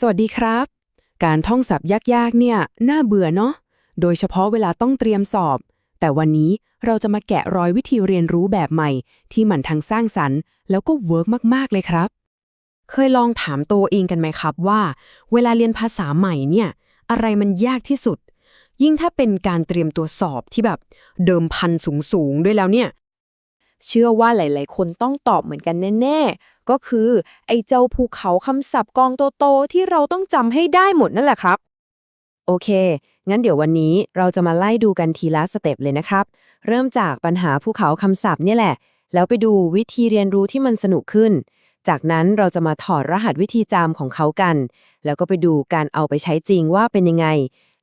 สวัสดีครับ การท่องศัพท์ยากๆ เนี่ย น่าเบื่อเนาะ โดยเฉพาะเวลาต้องเตรียมสอบ แต่วันนี้เราจะมาแกะรอยวิธีเรียนรู้แบบใหม่ ที่มันทั้งสร้างสรรค์ แล้วก็เวิร์กมากๆ เลยครับ เคยลองถามตัวเองกันไหมครับว่า เวลาเรียนภาษาใหม่เนี่ย อะไรมันยากที่สุด ยิ่งถ้าเป็นการเตรียมตัวสอบที่แบบเดิมพันสูงๆด้วยแล้วเนี่ย เชื่อว่าหลาย ๆ คนต้องตอบเหมือนกันแน่ ๆ ก็คือ ไอ้เจ้าภูเขาคำศัพท์กองโตๆที่เราต้องจำให้ได้หมดนั่นแหละครับ โอเค งั้นเดี๋ยววันนี้เราจะมาไล่ดูกันทีละสเต็ปเลยนะครับ เริ่มจากปัญหาภูเขาคำศัพท์นี่แหละ แล้วไปดูวิธีเรียนรู้ที่มันสนุกขึ้น จากนั้นเราจะมาถอดรหัสวิธีจำของเขากัน แล้วก็ไปดูการเอาไปใช้จริงว่าเป็นยังไง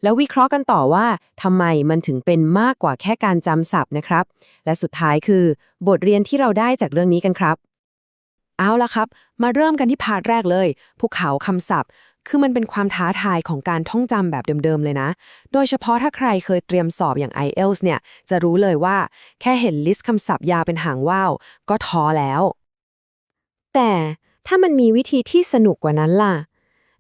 แล้ววิเคราะห์กันต่อว่าทำไมมันถึงเป็นมากกว่าแค่การจำศัพท์นะครับ และสุดท้ายคือ บทเรียนที่เราได้จากเรื่องนี้กันครับ เอาละครับ มาเริ่มกันที่พาร์ทแรกเลย ภูเขาคำศัพท์ คือมันเป็นความท้าทายของการท่องจำแบบเดิมๆเลยนะ โดยเฉพาะถ้าใครเคยเตรียมสอบอย่าง IELTS เนี่ย จะรู้เลยว่า แค่เห็นลิสต์คำศัพท์ยาวเป็นหางว่าวก็ท้อแล้ว แต่ถ้ามันมีวิธีที่สนุกกว่านั้นล่ะ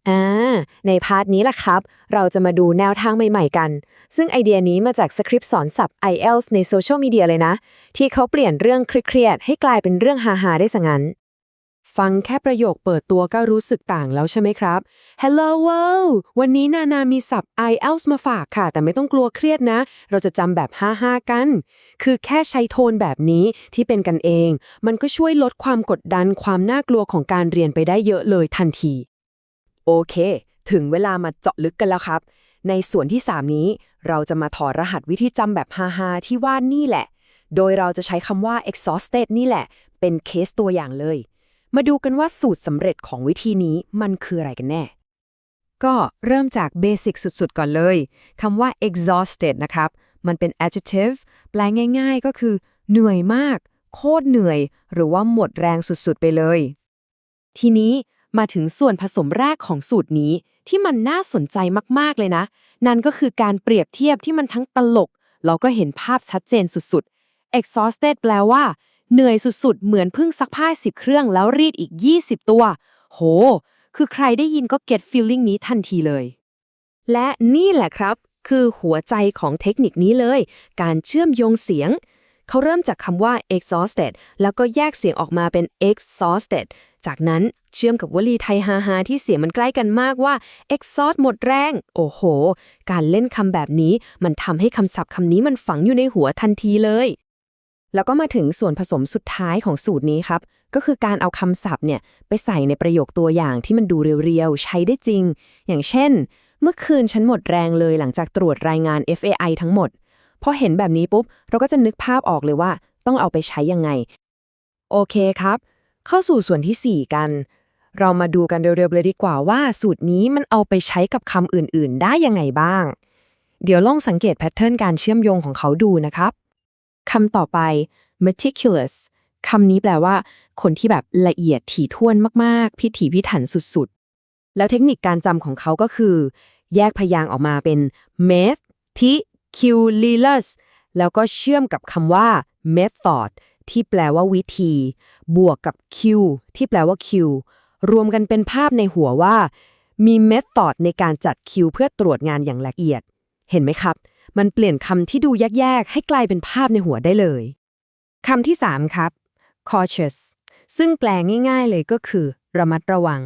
อ่า ในพาร์ทนี้ล่ะครับ เราจะมาดูแนวทางใหม่ๆกัน ซึ่งไอเดียนี้มาจากสคริปต์สอนศัพท์ IELTS ในโซเชียลมีเดียเลยนะ ที่เขาเปลี่ยนเรื่องเครียดๆให้กลายเป็นเรื่องฮาๆได้ซะงั้น ฟังแค่ประโยคเปิดตัวก็รู้สึกต่างแล้วใช่ไหมครับ Hello world วันนี้นานามีศัพท์ IELTS มาฝากค่ะ แต่ไม่ต้องกลัวเครียดนะ เราจะจำแบบ5-5กัน คือแค่ใช้โทนแบบนี้ที่เป็นกันเอง มันก็ช่วยลดความกดดันความน่ากลัวของการเรียนไปได้เยอะเลยทันที โอเค ถึงเวลามาเจาะลึกกันแล้วครับ ในส่วนที่ 3 นี้ เราจะมาถอดรหัสวิธีจำแบบฮาๆที่ว่านี่แหละ โดยเราจะใช้คำว่า exhausted นี่แหละ เป็นเคสตัวอย่างเลย มาดูกันว่าสูตรสำเร็จของวิธีนี้มันคืออะไรกันแน่ ก็เริ่มจากเบสิกสุดๆ ก่อนเลยคำว่า exhausted นะครับ มันเป็น adjective แปลง่ายๆ ก็คือ เหนื่อยมาก โคตรเหนื่อย หรือว่าหมดแรงสุดๆ ไปเลย ทีนี้ มาถึงส่วนผสมแรกของสูตรนี้ที่มันน่าสนใจมากๆเลยนะ นั่นก็คือการเปรียบเทียบที่มันทั้งตลก แล้วก็เห็นภาพชัดเจนสุดๆ exhausted แปลว่า เหนื่อยสุดๆ เหมือนพิ่งซักผ้าสิบเครื่องแล้วรีดอีก 20 ตัว โห คือใครได้ยินก็ get feeling นี้ทันทีเลย และนี่แหละครับ คือหัวใจของเทคนิคนี้เลย การเชื่อมโยงเสียง เขาเริ่มจากคำว่า exhausted แล้วก็แยกเสียงออกมาเป็น exhausted จากนั้นเชื่อมกับวลีไทยฮาๆที่เสียงมันใกล้กันมากว่า exhaust หมดแรง โอ้โห การเล่นคำแบบนี้มันทำให้คำศัพท์คำนี้มันฝังอยู่ในหัวทันทีเลย แล้วก็มาถึงส่วนผสมสุดท้ายของสูตรนี้ครับ ก็คือการเอาคำศัพท์เนี่ยไปใส่ในประโยคตัวอย่างที่มันดูเรียวๆ ใช้ได้จริง อย่างเช่น เมื่อคืนฉันหมดแรงเลยหลังจากตรวจรายงาน FAI ทั้งหมด พอเห็นแบบนี้ปุ๊บ เราก็จะนึกภาพออกเลยว่า ต้องเอาไปใช้ยังไง โอเคครับ เข้าสู่ส่วนที่ 4 กัน เรามาดูกันเร็วๆเลยดีกว่าว่า สูตรนี้มันเอาไปใช้กับคำอื่นๆ ได้ยังไงบ้าง เดี๋ยวลองสังเกตแพทเทิร์นการเชื่อมโยงของเขาดูนะครับคำต่อไป meticulous คำนี้แปลว่า คนที่แบบละเอียดถี่ถ้วนมากๆ พิถีพิถันสุดๆ แล้วเทคนิคการจำของเขาก็คือ แยกพยางค์ออกมาเป็น meticulous แล้วก็เชื่อมกับคำว่า method ที่แปลว่าวิธี บวกกับ q ที่แปลว่า q รวมกันเป็นภาพในหัวว่า มี method ในการจัดคิวเพื่อตรวจงานอย่างละเอียด เห็นไหมครับ มันเปลี่ยนคำที่ดูแยกๆ ให้กลายเป็นภาพในหัวได้เลยคำที่ 3 ครับ cautious ซึ่งแปลง่ายๆเลยก็คือ ระมัดระวัง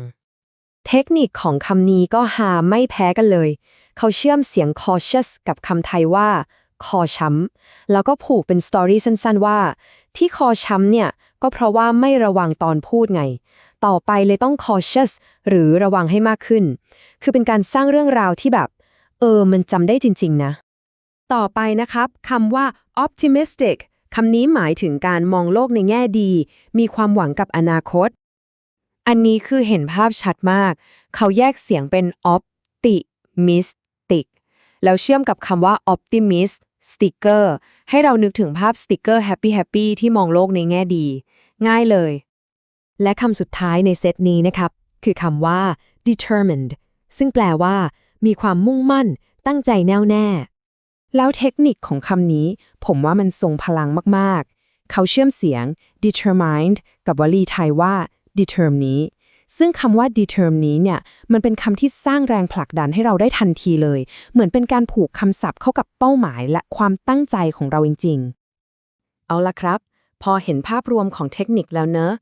เทคนิคของคำนี้ก็หาไม่แพ้กันเลย เขาเชื่อมเสียง cautious กับคำไทยว่าคอช้ำแล้วก็ผูกเป็นสตอรี่สั้นๆว่า ที่คอช้ำเนี่ยก็เพราะว่าไม่ระวังตอนพูดไง ต่อไปเลยต้อง cautious หรือระวังให้มากขึ้น คือเป็นการสร้างเรื่องราวที่แบบ เออ มันจำได้จริง ๆ นะ ต่อไปนะครับคำว่า optimistic คำนี้หมายถึงการมองโลกในแง่ดี มีความหวังกับอนาคต อันนี้คือเห็นภาพชัดมาก เขาแยกเสียงเป็น optimistic แล้วเชื่อมกับคำว่า optimist sticker ให้เรานึกถึงภาพสติกเกอร์ happy happy ที่มองโลกในแง่ดี ง่ายเลย และคำสุดท้ายในเซตนี้นะครับ คือคำว่า determined ซึ่งแปลว่า มีความมุ่งมั่น ตั้งใจแน่วแน่ แล้วเทคนิคของคำนี้ ผมว่ามันทรงพลังมากๆ เขาเชื่อมเสียง determined กับวลีไทยว่า determ นี้ ซึ่งคำว่า determ นี้เนี่ยมันเป็นคำที่สร้างแรงผลักดันให้เราได้ทันทีเลย เหมือนเป็นการผูกคำศัพท์เข้ากับเป้าหมายและความตั้งใจของเราจริง ๆ เอาละครับ พอเห็นภาพรวมของเทคนิคแล้วเนอะ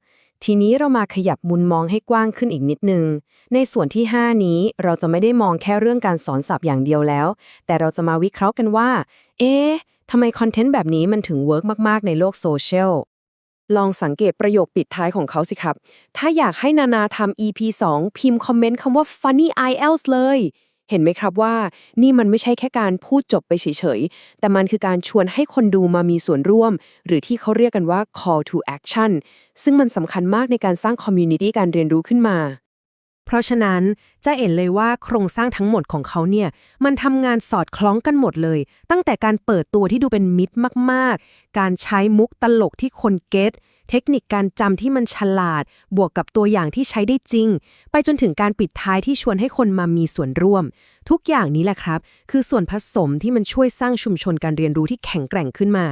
ทีนี้เรามาขยับมุมมองให้กว้างขึ้นอีกนิดนึง ในส่วนที่ 5 นี้เราจะไม่ได้มองแค่เรื่องการสอนศัพท์อย่างเดียวแล้ว แต่เราจะมาวิเคราะห์กันว่า เอ๊ะทำไมคอนเทนต์แบบนี้มันถึงเวิร์กมาก ๆ ในโลกโซเชียล ลองสังเกตประโยคปิดท้ายของเขาสิครับ ถ้าอยากให้นานาทำ EP 2 พิมพ์คอมเมนต์คำว่า funny IELTS เลย เห็นไหมครับว่านี่มันไม่ใช่แค่การพูดจบไปเฉยๆ แต่มันคือการชวนให้คนดูมามีส่วนร่วม หรือที่เขาเรียกกันว่า call to action ซึ่งมันสำคัญมากในการสร้าง community การเรียนรู้ขึ้นมา เพราะฉะนั้นจะเห็นเลยว่าโครงสร้างทั้งหมดของเขาเนี่ยมันทำงานสอดคล้องกันหมดเลย ตั้งแต่การเปิดตัวที่ดูเป็นมิตรมากๆ การใช้มุกตลกที่คนเก็ตเทคนิคการจำที่มันฉลาด บวกกับตัวอย่างที่ใช้ได้จริง ไปจนถึงการปิดท้ายที่ชวนให้คนมามีส่วนร่วม ทุกอย่างนี้แหละครับ คือส่วนผสมที่มันช่วยสร้างชุมชนการเรียนรู้ที่แข็งแกร่งขึ้นมา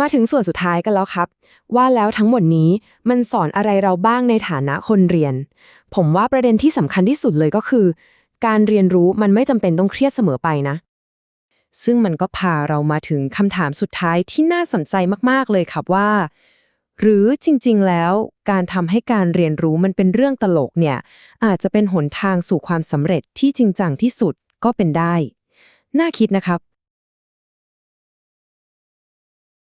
มาถึงส่วนสุดท้ายกันแล้วครับ ว่าแล้วทั้งหมดนี้มันสอนอะไรเราบ้างในฐานะคนเรียน ผมว่าประเด็นที่สำคัญที่สุดเลยก็คือ การเรียนรู้มันไม่จำเป็นต้องเครียดเสมอไปนะ ซึ่งมันก็พาเรามาถึงคำถามสุดท้ายที่น่าสนใจมากๆเลยครับว่า หรือจริงๆแล้ว การทำให้การเรียนรู้มันเป็นเรื่องตลกเนี่ย อาจจะเป็นหนทางสู่ความสำเร็จที่จริงจังที่สุดก็เป็นได้ น่าคิดนะครับ